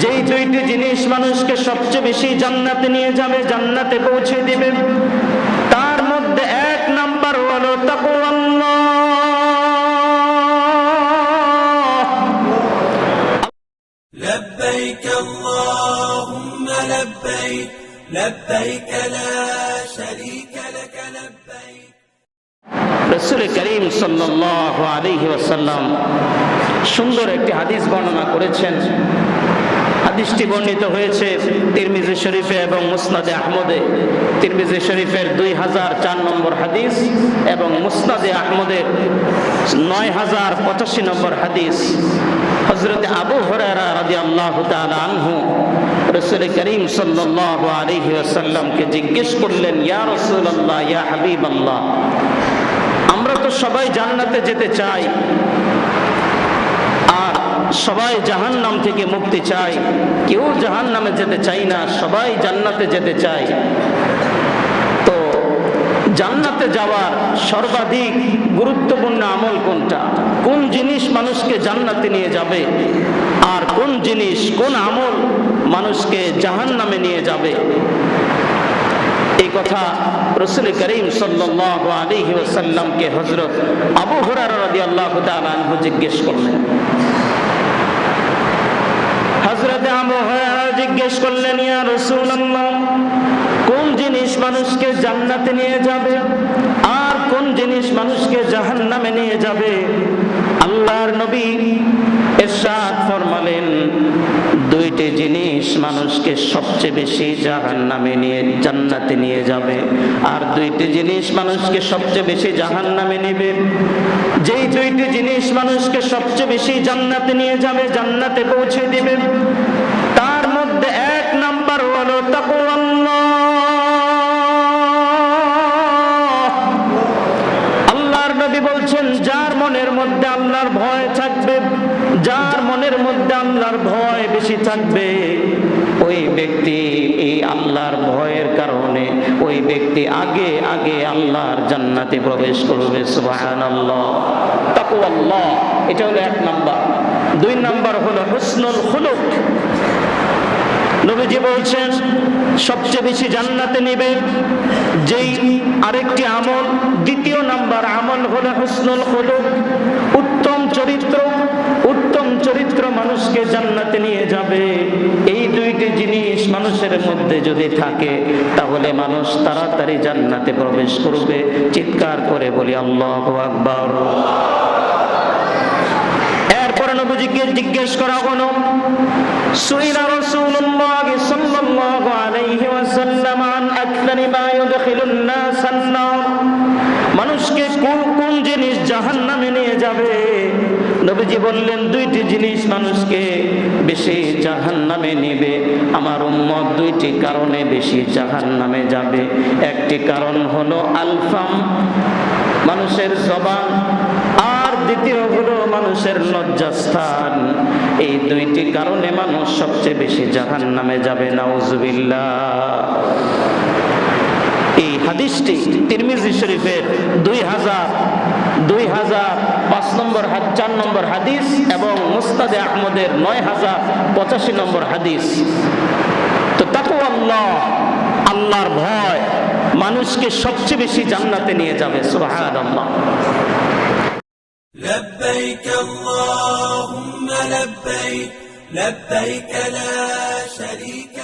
যেই দুইটি জিনিস মানুষকে সবচেয়ে বেশি জান্নাতে নিয়ে যাবে জান্নাতে পৌঁছে দিবে তার মধ্যে এক নাম্বার হলো তাকওয়াল্লাহ لبيك اللهم لبيك لبيك لا شريك لك لبيك রসুল করিম সাল্লাহ আলহি ওয়াসাল্লাম সুন্দর একটি হাদিস বর্ণনা করেছেন হাদিসটি বর্ণিত হয়েছে তিরমিজি শরীফে এবং মুসনাদে আহমদে। তিরমিজি শরীফের দুই হাজার চার নম্বর হাদিস এবং মুসনাদে আহমদের নয় হাজার পঁচাশি নম্বর হাদিস। হজরত আবু হরারা রাজি আল্লাহ আনহু রসুল করিম সাল্লাহ আলহি ওয়াসাল্লামকে জিজ্ঞেস করলেন, ইয়া রসুল্লাহ ইয়া হাবিব আল্লাহ আমরা তো সবাই জান্নাতে যেতে চাই। সবাই জাহান নাম থেকে মুক্তি চাই কেউ জাহান নামে যেতে চাই না, সবাই জান্নাতে যেতে চাই তো জান্নাতে যাওয়ার সর্বাধিক গুরুত্বপূর্ণ আমল কোনটা? কোন জিনিস মানুষকে জান্নাতে নিয়ে যাবে? আর কোন জিনিস, কোন আমল মানুষকে জাহান নামে নিয়ে যাবে? এই কথা রসুল করিম আলিহি ওসাল্লামকে হজরত আবু হরার রাদি আল্লাহ জিজ্ঞেস করলেন। হজরত আবু হরারা জিজ্ঞেস করলেন, ইয়া রসুল কোন জিনিস মানুষকে জান্নাতে নিয়ে যাবে? আর কোন জিনিস মানুষকে জাহান্নামে নিয়ে যাবে? আল্লাহর নবী এরশাদ ফরমালেন, দুইটি জিনিস মানুষকে সবচেয়ে বেশি জাহান নামে নিয়ে, জান্নাতে নিয়ে যাবে। আর দুইটি জিনিস মানুষকে সবচেয়ে বেশি জাহান নামে নেবে যেই দুইটি জিনিস মানুষকে সবচেয়ে বেশি জান্নাতে নিয়ে যাবে, জান্নাতে পৌঁছে দিবে, তার মধ্যে এক নাম্বার হলো আল্লাহর নবী বলছেন, যার মনের মধ্যে আল্লাহর ভয় থাকবে, যার মনের মধ্যে আল্লাহর ভয় বেশি থাকবে ওই ব্যক্তি এই আল্লাহর ভয়ের কারণে ওই ব্যক্তি আগে আগে আল্লাহর জান্নাতে প্রবেশ করবে এটা হলো এক নাম্বার। দুই নাম্বার হলো হুসনুল নবীজি বলছেন, সবচেয়ে বেশি জান্নাতে নেবে যেই আরেকটি আমল। দ্বিতীয় নাম্বার আমল হলো হুসনুল খুলুক। উত্তম চরিত্র উত্তম চরিত্র মানুষকে জান্নাতে নিয়ে যাবে। দুইটি জিনিস মানুষের মধ্যে যদি থাকে, তাহলে মানুষ তাড়াতাড়ি জান্নাতে প্রবেশ করবে। চিৎকার করে বলি, আল্লাহ আকবর। মানুষকে কোন কোন জিনিস জাহান নামে নিয়ে যাবে? নবীজি বললেন, দুইটি জিনিস মানুষকে বেশি জাহান নামে নেবে। আমার উম্মত দুইটি কারণে বেশি জাহান নামে যাবে। একটি কারণ হলো আলফাম, মানুষের জবান, আর দ্বিতীয় হলো মানুষের লজ্জাস্থান। এই দুইটি কারণে মানুষ সবচেয়ে বেশি জাহান নামে যাবে, নাউজুবিল্লাহ। এই হাদিসটি তিরমিজি শরীফের দুই হাজার দুই হাজার পাঁচ নম্বর হাদ চার নম্বর হাদিস এবং মুস্তাদে আহমদের নয় হাজার পঁচাশি নম্বর হাদিস তো তাকু আল্লাহ আল্লাহর ভয় মানুষকে সবচেয়ে বেশি জান্নাতে নিয়ে যাবে সুবাহান আল্লাহ لبيك اللهم لبيك لبيك لا شريك لك لبيك